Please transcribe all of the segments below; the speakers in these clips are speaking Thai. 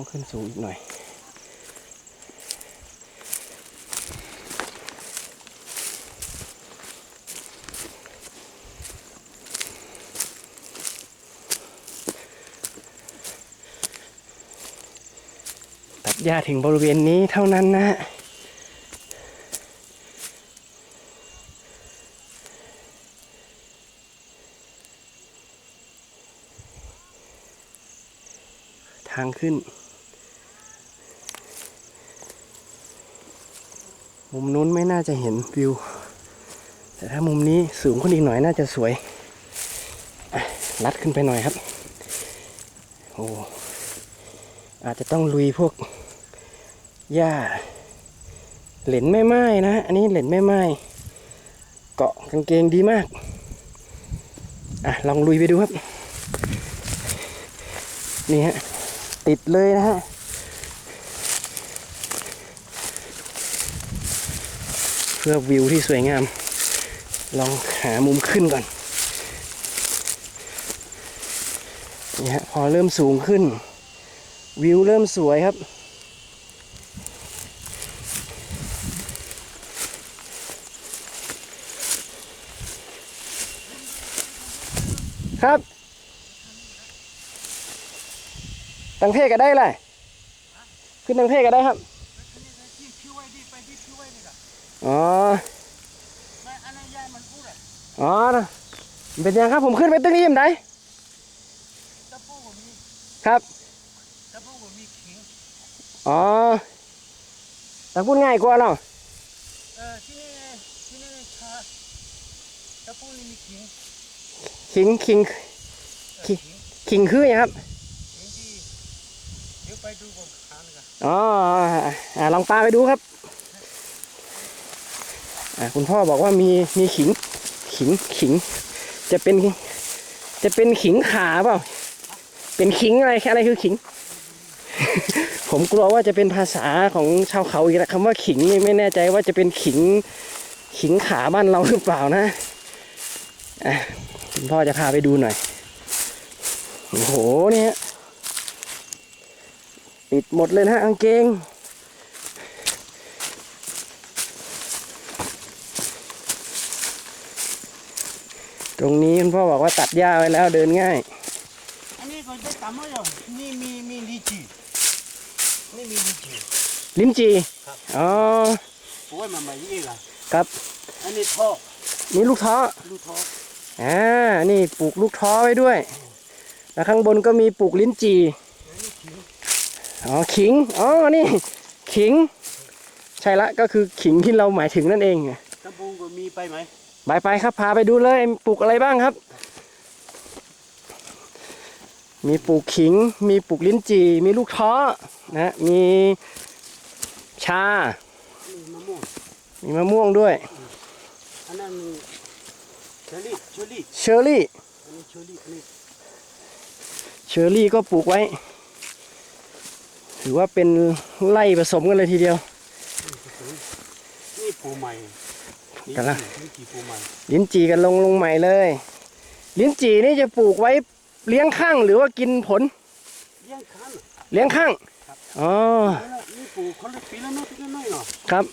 ต้องขึ้นสูงอีกหน่อย ตัดหญ้าถึงบริเวณนี้เท่านั้นนะฮะทางขึ้น มุมนู้นไม่น่าจะเห็นวิว แต่ถ้ามุมนี้สูงขึ้นอีกหน่อยน่าจะสวยลัดขึ้นไปหน่อยครับ โอ้ อาจจะต้องลุยพวกหญ้า เหล็นไม่ไม้นะฮะอันนี้เหล็นไม่ไม้เกาะกางเกงดีมาก อะ ลองลุยไปดูครับ นี่ฮะ ติดเลยนะฮะ พื่อวิวที่สวยงาม ลองหามุมขึ้นก่อนนี่ฮะพอเริ่มสูงขึ้น วิวเริ่มสวยครับ ครับตังเพก็ได้เลยขึ้นตังเพก็ได้ครับ ที่ชื่อไว้ดิไปที่ชื่อไว้ดิล่ะ อ๋ออ๋อเป็นยังครับผมขึ้นไปตึ้งนี้ยังไงครับตะปูก็มีขิงอ๋อแต่พูดง่ายกว่าเนาะเออที่นี่ที่นี่ชาตะปูนี่มีขิงขิงขิงขิงงขิงคือย่างครับขิงที่เดี๋ยวไปดูบขาเลยกันอ๋ออ่าลองปลาไปดูครับ คุณพ่อบอกว่ามีมีขิงขิงขิง จะเป็น จะเป็นขิงขาเปล่า เป็นขิงอะไรอะไรคือขิง ผมกลัวว่าจะเป็นภาษาของชาวเขาอีกแล้วคำว่าขิงนี่ไม่แน่ใจว่าจะเป็นขิงขิงขาบ้านเราหรือเปล่านะอะคุณพ่อจะพาไปดูหน่อยโอ้โหเนี่ยปิดหมดเลยนะฮะกางเกง ตรงนี้คุณพ่อบอกว่าตัดหญ้าไว้แล้วเดินง่าย อันนี้ก็ได้ตามมาอย่างนี่มีมีลีจีนี่มีลีจีลิ้นจีครับอ๋อโอ้ยมันมาอย่างนี้ล่ะครับ อันนี้ท่อนี่ลูกท้อลูกท่ออ่านี่ปลูกลูกท้อไว้ด้วย แล้วข้างบนก็มีปลูกลิ้นจีอันนี้ขิงอ๋อขิงอ๋อนี่ขิง ใช่ละก็คือขิงที่เราหมายถึงนั่นเองตะปูก็มีไปไหม ไปไปครับ พาไปดูเลยปลูกอะไรบ้างครับ มีปลูกขิง มีปลูกลิ้นจี่ มีลูกท้อนะมีชานี่มะม่วงมีมะม่วงด้วย อันนั้นเชอรี่ เชอรี่ เชอร์รี่ อันนี้เชอรี่อันนี้เชอร์รี่ก็ปลูกไว้ ถือว่าเป็นไร่ผสมกันเลยทีเดียว นี่ปูใหม่นี่ กันละนี่กี่ปูใหม่ลิ้นจี่กันลงลงใหม่เลย ลิ้นจี่นี่จะปลูกไว้เลี้ยงข้างหรือว่ากินผล เลี้ยงคันเลี้ยงข้างครับอ๋อนี่ปูคนละปีละน้อยปีละน้อยเนาะครับ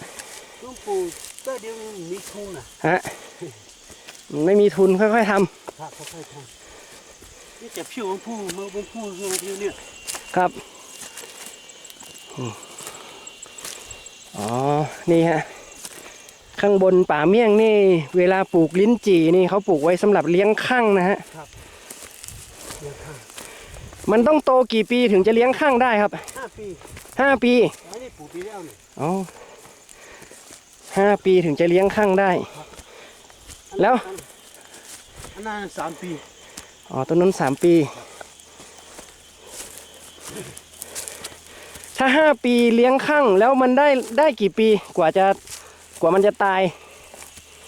ลุงปูเจ้าเดียวมีทุนน่ะฮะมันไม่มีทุนค่อยๆทำถ้าเขาค่อยทำนี่จะผิวของผู้เมื่อเป็นผู้เรื่องผิวเนี่ยครับอืมอ๋อนี่ฮะ ข้างบนป่าเมี่ยงนี่ เวลาปลูกลิ้นจี่นี่เขาปลูกไว้สำหรับเลี้ยงข้างนะฮะเลี้ยงคันมันต้องโตกี่ปีถึงจะเลี้ยงข้างได้ครับห้าปีห้าปีอันนี้ปูปีแล้วนี่อ๋อห้าปีถึงจะเลี้ยงข้างได้อันนั้นแล้วอันนั้นสามปีอ๋อต้นนั้นสามปี ถ้าห้าปีเลี้ยงข้างแล้วมันได้ได้กี่ปีกว่าจะก ว่ามันจะตาย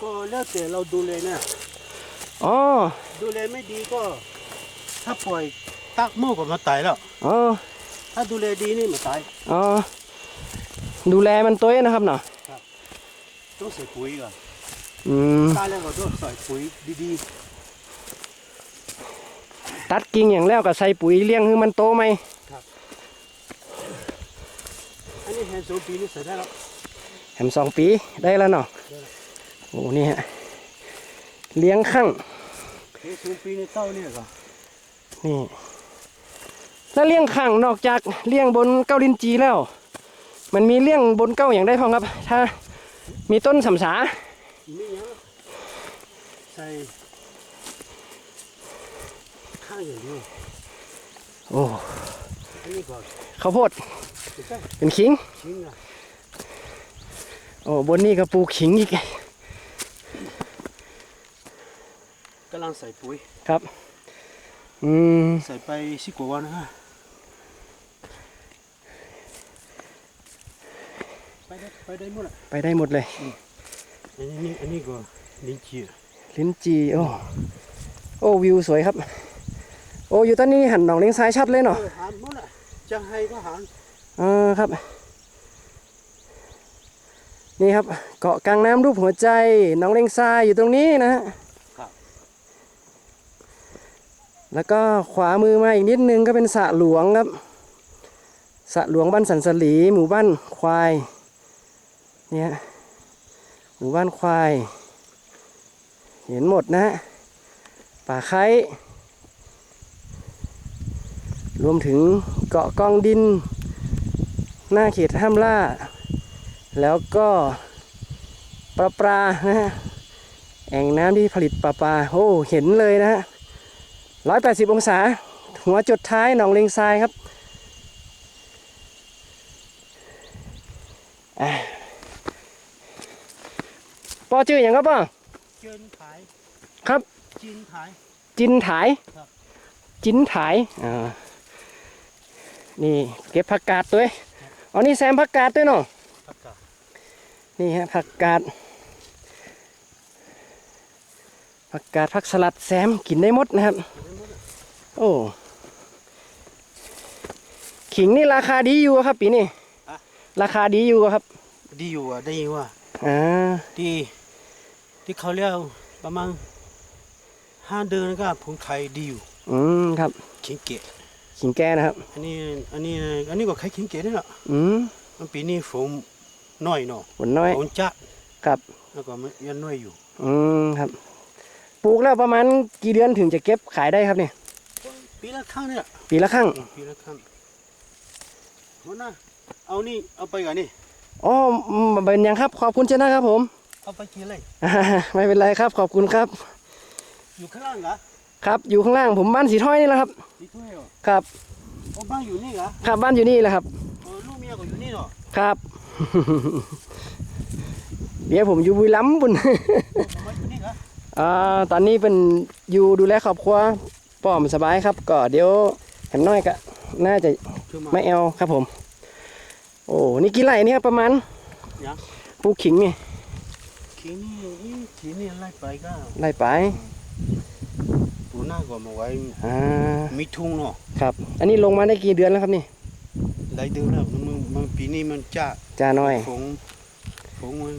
ก็แล้วแต่เราดูแลนะอ๋อดูแลไม่ดีก็ ถ้าปล่อยตักโม่ก็มาตายแล้วอ๋อถ้าดูแลดีนี่มาตายอ๋อดูแลมันตัวเองนะครับเนาะต้องใส่ปุ๋ยก่อนอืมตายแล้วก็ต้องใส่ปุ๋ยดีตัดกิ่งอย่างแล้วก็ใส่ปุ๋ยเลี้ยงให้มันโตไหมครับนี่แฮนสองปีนี่ใส่ได้แล้ว แฮมสองปีได้แล้วเนาะโอ้นี่ฮะเลี้ยงข้างแฮนสองปีนี่เต้าเนี่ยก็นี่แล้วเลี้ยงข้างนอกจากเลี้ยงบนเก้าลินจีแล้ว มันมีเลี้ยงบนเก้าอย่างได้พองครับ ถ้ามีต้นสำสามีหยังใส่ข้างอย่างเดียวโอ้อันนี้ก่อนข้าวโพดไม่ใช่เป็นขิงชิ้นอะ โอ้บนนี่ก็ปลูกขิงอีกกำลังใส่ปุ๋ยครับ อืม ใส่ไปสิบกว่าวันนะฮะไปได้ไปได้หมดอะไปได้หมดเลย อันนี้อันนี้ก็ลิ้นจี่ลิ้นจีโอ้โอ้วิวสวยครับ โอ้อยู่ตอนนี้หันหนองเลี้ยงซ้ายชัดเลยเอเนาะอหารหมดอะจะให้ก็หารอ่าครับ นี่ครับเกาะกลางน้ำรูปหัวใจหนองเลี้ยงทรายอยู่ตรงนี้นะฮะครับแล้วก็ขวามือมาอีกนิดนึงก็เป็นสระหลวงครับสระหลวงบ้านสันสลี หมู่บ้านควายเนี่ยหมู่บ้านควาย เห็นหมดนะฮะป่าไคร้รวมถึงเกาะกองดิน หน้าเขตห้ามล่า แล้วก็ปลาปลานะฮะแอ่งน้ำที่ผลิตปลาปลาโอ้เห็นเลยนะฮะร้อยแปดสิบองศา หัวจุดท้ายหนองเลงทรายครับอะปอชื่ออย่างครับป่ะเจินขายครับจินขายจินถ่ายครับจินถ่ายอ่านี่เก็บผักกาดด้วยอ๋อนี่แซมผักกาดด้วยเนาะผักกาด นี่ฮะผักกาดผักกาดผักสลัดแซมกินได้หมดนะครับ โอ้ขิงนี่ราคาดีอยู่ครับ ปีนี้อะราคาดีอยู่ครับ ดีอยู่อะได้ยินว่าอ่าที่ที่เขาเรียกประมาณห้าเดือนก็ผลขายดีอยู่ อืมครับขิงเกะขิงแก้นะครับ อันนี้อันนี้อันนี้ก็ขายขิงเกะนี่แหละอืมมันปีนี้ฝน น้อยเนาะผลน้อยฝนจัดครับแล้วก็มันยังน้อยอยู่ อืมครับ ปลูกแล้วประมาณกี่เดือนถึงจะเก็บขายได้ครับเนี่ย ปีละครั้งเนี่ย ปีละครั้งอืมปีละครั้งหัวหน้าเอานี่เอาไปก่อนนี่อ๋ออืมเป็นยังครับ ขอบคุณเจ้านะครับผม เอาไปกินเลยอ่าไม่เป็นไรครับ ขอบคุณครับ อยู่ข้างล่างเหรอ ครับ อยู่ข้างล่าง ผมบ้านสีถ้อยนี่แหละครับนี่ถ้วยเหรอ ครับโอ้บ้านอยู่นี่เหรอ ครับ บ้านอยู่นี่แหละครับโอ้ลูกเมียก็อยู่นี่เหรอ ครับ เดี๋ยวผมอยู่บุรีรัมย์บุญผมมาอยู่นี่เหรออ่าตอนนี้เป็นอยู่ดูแลครอบครัวป้อมสบายครับ ก็เดี๋ยวแหมน้อยก็น่าจะช่วยมาไม่แอลครับผม โอ้นี่กี่ไร่เนี่ยครับประมาณยังปลูกขิงนี่ขีนี่นี่ขีนี่ไล่ไปก็ไร่ไปปูหน้าก็มาไว้อ่ามีทุ่งเนาะครับ อันนี้ลงมาได้กี่เดือนแล้วครับนี่ หลายเดือนแล้วมันมันปีนี้มันจ้าจ้าน้อยฝงฝงมัน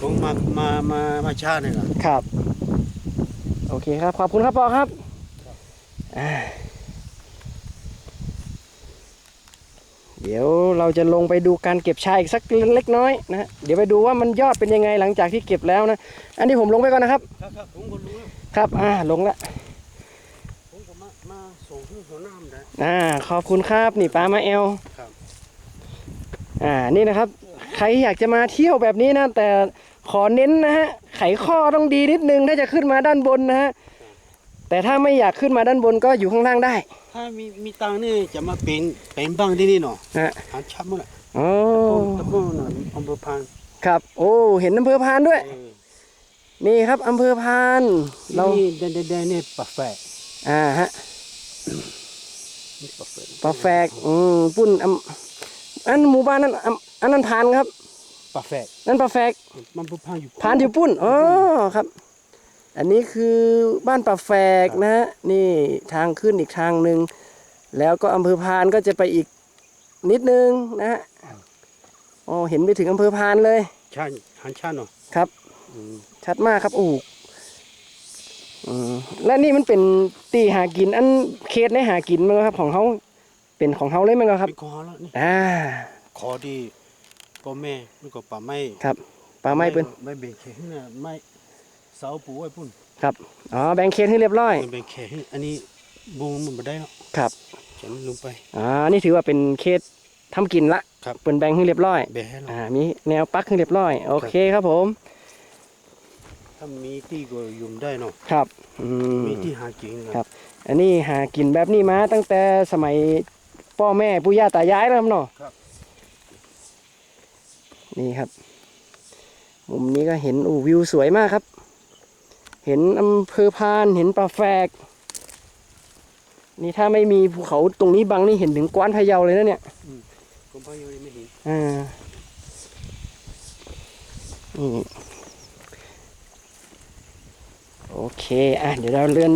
ฝงมามามามาช้าเนี่ยเหรอครับ โอเคครับ ขอบคุณครับปอครับอ่าเดี๋ยวเราจะลงไปดูการเก็บชาอีกสักเล็กน้อยนะฮะเดี๋ยวไปดูว่ามันยอดเป็นยังไงหลังจากที่เก็บแล้วนะ อันนี้ผมลงไปก่อนนะครับ ครับครับผมก็รู้แล้ว ครับ อ่า ลงละ ผมก็มามาส่งที่หัวหน้ามันได้ อ่าขอบคุณครับนี่ปลามาแอลครับ อ่านี่นะครับ ใครอยากจะมาเที่ยวแบบนี้นะ แต่ขอเน้นนะฮะไขข้อต้องดีนิดนึงถ้าจะขึ้นมาด้านบนนะฮะแต่ถ้าไม่อยากขึ้นมาด้านบนก็อยู่ข้างล่างได้ ถ้ามีมีตังค์นี่จะมาเป็นเป็นบ้างที่นี่เนาะนะฮะหาชับมั้งละอ๋อตะโกนน่ะอำเภอพานครับ โอ้เห็นอำเภอพานด้วยเออนี่ครับอำเภอพาน เรานี่แดนแดนแดนนี่ปะแฝกอ่าฮะนี่ ปะแฝกปลาแฝกอืมปุ้นอำอันหมู่บ้านนั้นอำอันนั้นพานครับปะแฝกนั่นปลาแฝกมันพานอยู่พานอยู่ปุ้นอ๋อครับ อันนี้คือบ้านปลาแฝกนะฮะนี่ทางขึ้นอีกทางหนึ่งแล้วก็อำเภอพานก็จะไปอีกนิดนึงนะฮะอ๋อเห็นไปถึงอำเภอพานเลยชาหันชาเนาะครับอืมชัดมากครับโอ้โหอืม และนี่มันเป็นตีหากิน อันเคสในหากินมั้งครับ ของเขาเป็นของเฮาเลยมั้งครับมีของเขาแล้วนี่อ่าขอดีพ่อแม่ไม่ก็ป่าไม้ครับปลาไม้เปิ้นไม่เบ่งแข็งเนี่ยไม้เสาปูไว้พุ่นครับอ๋อแบ่งเขตให้เรียบร้อยมันเบ่งแข็งอันนี้บูมมันไม่ได้แล้วครับเขียนลงไปอ่านี่ถือว่าเป็นเขตทำกินละครับเปิ้นแบ่งให้เรียบร้อยแบ่งให้เราอ่ามีแนวปักให้เรียบร้อย โอเคครับผม ถ้ามีที่ก็ยุ่มได้เนาะครับอืมมีที่หากินนะครับ อันนี้หากินแบบนี้มาตั้งแต่สมัยพ่อแม่ปู่ย่าตายายแล้วครับเนาะครับ นี่ครับ มุมนี้ก็เห็นอูวิวสวยมากครับ เห็นอำเภอพานเห็นปลาแฝก นี่ถ้าไม่มีภูเขาตรงนี้บังนี่เห็นถึงกวานพะเยาเลยนะเนี่ยผมพายุไม่เห็นอ่านี่ โอเคอะเดี๋ยวเราเลื่อน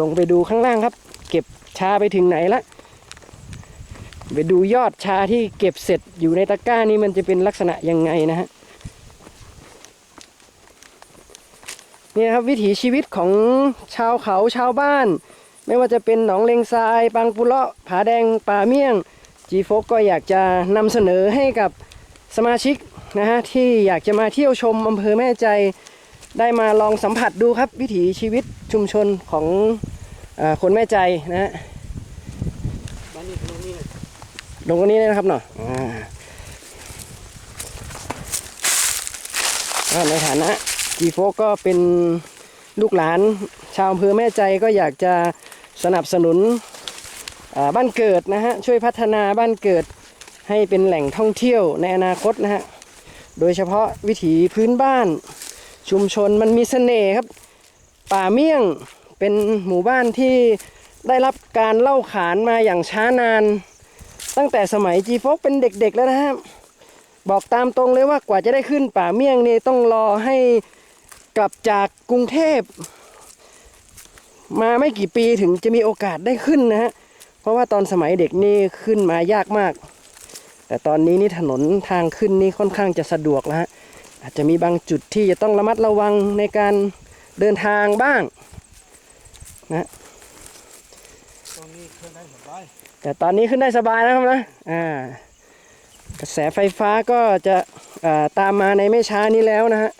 ลงไปดูข้างล่างครับ เก็บชาไปถึงไหนละไปดูยอดชาที่เก็บเสร็จอยู่ในตะกร้านี่มันจะเป็นลักษณะยังไงนะฮะนี่ครับวิถีชีวิตของชาวเขาชาวบ้าน ไม่ว่าจะเป็นหนองเลงทรายปังปุเลาะผาแดงป่าเมี่ยงจีโฟกก็อยากจะนำเสนอให้กับสมาชิกนะฮะที่อยากจะมาเที่ยวชมอำเภอแม่ใจ ได้มาลองสัมผัสดูครับ วิถีชีวิตชุมชนของอคนแม่ใจนะฮะบ้านนี้ตรงนี้ตรงนี้นะครับเนาะในฐานะจีโฟก็เป็นลูกหลานชาวอำเภอแม่ใจก็อยากจะสนับสนุนบ้านเกิดนะฮะช่วยพัฒนาบ้านเกิดให้เป็นแหล่งท่องเที่ยวในอนาคตนะฮะโดยเฉพาะวิถีพื้นบ้าน ชุมชนมันมีเสน่ห์ครับ ป่าเมี่ยงเป็นหมู่บ้านที่ได้รับการเล่าขานมาอย่างช้านาน ตั้งแต่สมัยจีฟกเป็นเด็กๆแล้วนะครับ บอกตามตรงเลยว่ากว่าจะได้ขึ้นป่าเมี่ยงนี่ต้องรอให้กลับจากกรุงเทพ มาไม่กี่ปีถึงจะมีโอกาสได้ขึ้นนะฮะเพราะว่าตอนสมัยเด็กนี่ขึ้นมายากมาก แต่ตอนนี้นี่ถนนทางขึ้นนี่ค่อนข้างจะสะดวกแล้วฮะ อาจจะมีบางจุดที่จะต้องระมัดระวังในการเดินทางบ้างตรงนี้เคยได้สบายแต่ตอนนี้ขึ้นได้สบายนะครับนะอ่ากระแสไฟฟ้าก็จะตามมาในไม่ช้านี้แล้วนะฮะ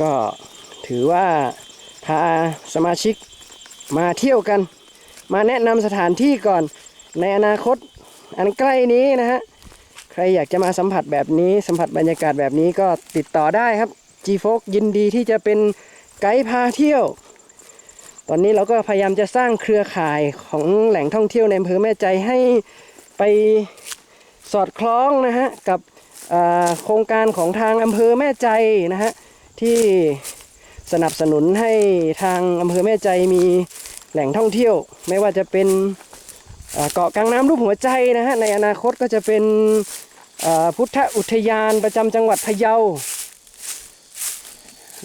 ก็ถือว่าพาสมาชิกมาเที่ยวกัน มาแนะนำสถานที่ก่อนในอนาคตอันใกล้นี้นะฮะ ใครอยากจะมาสัมผัสแบบนี้สัมผัสบรรยากาศแบบนี้ก็ติดต่อได้ครับ g f o ยินดีที่จะเป็นไกด์พาเที่ยว ตอนนี้เราก็พยายามจะสร้างเครือข่ายของแหล่งท่องเที่ยวในอำเภอแม่ใจให้ไปสอดคล้องนะฮะกับโครงการของทางอำเภอแม่ใจนะฮะที่สนับสนุนให้ทางอำเภอแม่ใจมีแหล่งท่องเที่ยว ไม่ว่าจะเป็น เกาะกลางน้ำรูปหัวใจนะฮะในอนาคตก็จะเป็นพุทธอุทยานประจำจังหวัดพะเยา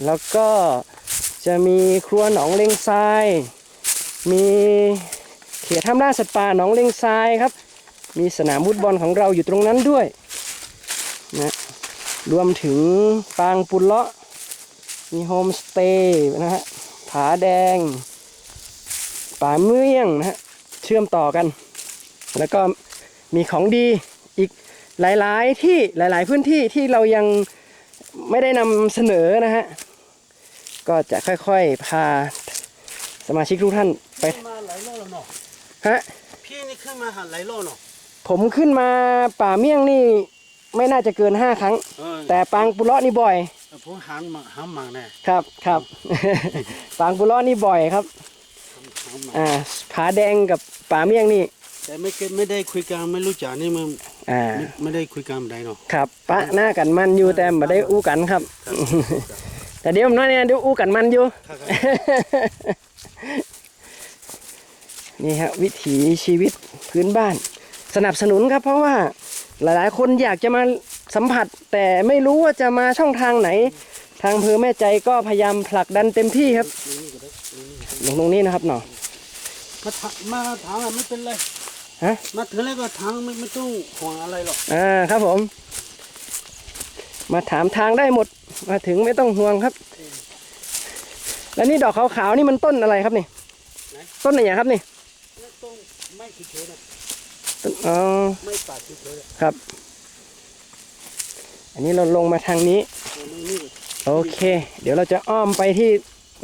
แล้วก็จะมีครัวหนองเลงทราย มีเขตห้ามล่าสัตว์ป่าหนองเลงทรายครับ มีสนามฟุตบอลของเราอยู่ตรงนั้นด้วยนะรวมถึงปางปุลเลาะ มีโฮมสเตย์นะฮะผาแดง ป่าเมืองนะฮะ ชื่อมต่อกัน แล้วก็มีของดีอีกหลาย ๆ ที่หลาย ๆ พื้นที่ที่เรายังไม่ได้นำเสนอนะฮะ ก็จะค่อย ๆ พาสมาชิกทุกท่านไปขึ้นมาหลายโลแล้วเนาะฮะพี่นี่ขึ้นมาหาหลายโลเนาะผมขึ้นมาป่าเมี่ยงนี่ไม่น่าจะเกิน5ครั้งเออแต่ปางปุเลาะนี่บ่อยผมหันมาหาหมังแน่ครับครับ ปางปุเลาะนี่บ่อยครับหาหมัง อ่าผาแดงกับป่าเมี่ยงนี่ แต่ไม่เคยไม่ได้คุยกันไม่รู้จักนี่มันอ่า ไม่ไม่ได้คุยกันไม่ได้เนาะ ครับปะหน้ากันมันอยู่แต่ไม่ได้อู้กันครับ แต่เดี๋ยวผมน้อยเนี่ยเดี๋ยวอู้กันมันอยู่ ครับ นี่ฮะวิถีชีวิตพื้นบ้าน สนับสนุนครับ เพราะว่าหลายๆ คนอยากจะมาสัมผัส แต่ไม่รู้ว่าจะมาช่องทางไหน ทางอำเภอแม่ใจก็พยายามผลักดันเต็มที่ครับ ลงตรงนี้นะครับเนาะมาถามมาถามอะไม่เป็นไรฮะมาถึงแล้วก็ถามไม่ไม่ต้องห่วงอะไรหรอกอ่าครับผม มาถามทางได้หมด มาถึงไม่ต้องห่วงครับ แล้วนี่ดอกขาวๆนี่มันต้นอะไรครับนี่ไหนต้นอะไรอย่างครับนี่นั่นต้นไม้เฉยๆนะต้นอ๋อไม้ป่าเฉยๆนะครับ อันนี้เราลงมาทางนี้ตัวนี้นี่โอเค เดี๋ยวเราจะอ้อมไปที่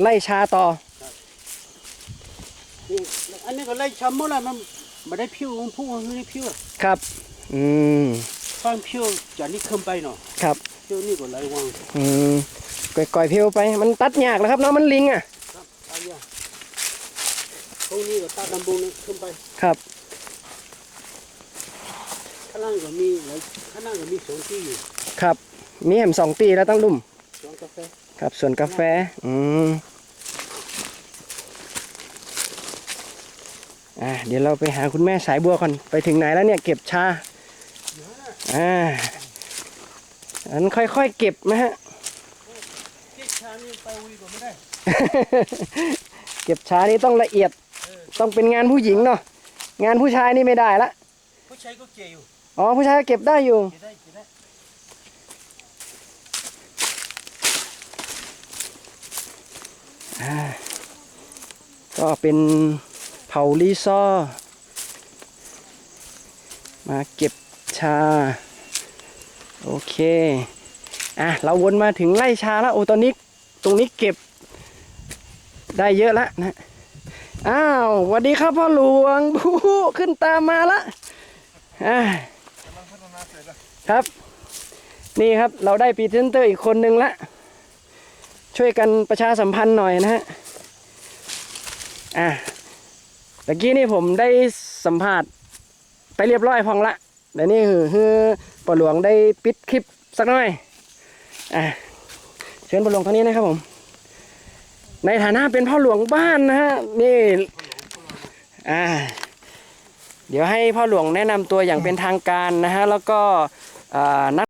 ไล่ชาต่อ นี่อันนี้ก็ไล่ช้ำหมดแล้วมันไม่ได้พิ้วมันพุ่งมันไม่ได้พิ้วอะครับ อืมฟังพิ้วจากนี้ขึ้นไปเนาะครับพิ้วนี่ก็ไหลวางอืมก่อยๆเพลวไปมันตัดยากแล้วครับเนาะมันลิงอะครับไปอะตรงนี้ก็ตาดำบงนี่ขึ้นไปครับข้างล่างก็มีไหลข้างล่างก็มีสองที่อยู่ครับ มีแหมสองตีแล้วตั้งลุ่มสองกาแฟครับส่วนกาแฟ อืม อ่าเดี๋ยวเราไปหาคุณแม่สายบัวก่อนไปถึงไหนแล้วเนี่ยเก็บชาอ่าอันค่อยๆเก็บนะฮะเจ๊ชานี่ไปวีก็ไม่ได้ เก็บชานี่ต้องละเอียดต้องเป็นงานผู้หญิงเนาะงานผู้ชายนี่ไม่ได้ละผู้ชายก็เก่อยู่อ๋อผู้ชายก็เก็บได้อยู่เก่ได้เก่ได้อ่าก็เป็นเผาลีซอมาเก็บชา โอเคอะเราวนมาถึงไร่ชาแล้วโอ้ตอนนี้ตรงนี้เก็บได้เยอะแล้วนะอ้าวสวัสดีครับพ่อหลวงบู๊ขึ้นตามมาละอ่าครับ นี่ครับเราได้พรีเซนเตอร์อีกคนนึงละ ช่วยกันประชาสัมพันธ์หน่อยนะฮะอะ ตะกี้นี่ผมได้สัมภาษณ์ไปเรียบร้อยพองละเดี๋ยวนี้คือคือปอหลวงได้ปิดคลิปสักหน่อยอะเชิญปอหลวงทางนี้นะครับผม ในฐานะเป็นพ่อหลวงบ้านนะฮะนี่อ่าเดี๋ยวให้พ่อหลวงแนะนำตัวอย่างเป็นทางการนะฮะแล้วก็อ่าณ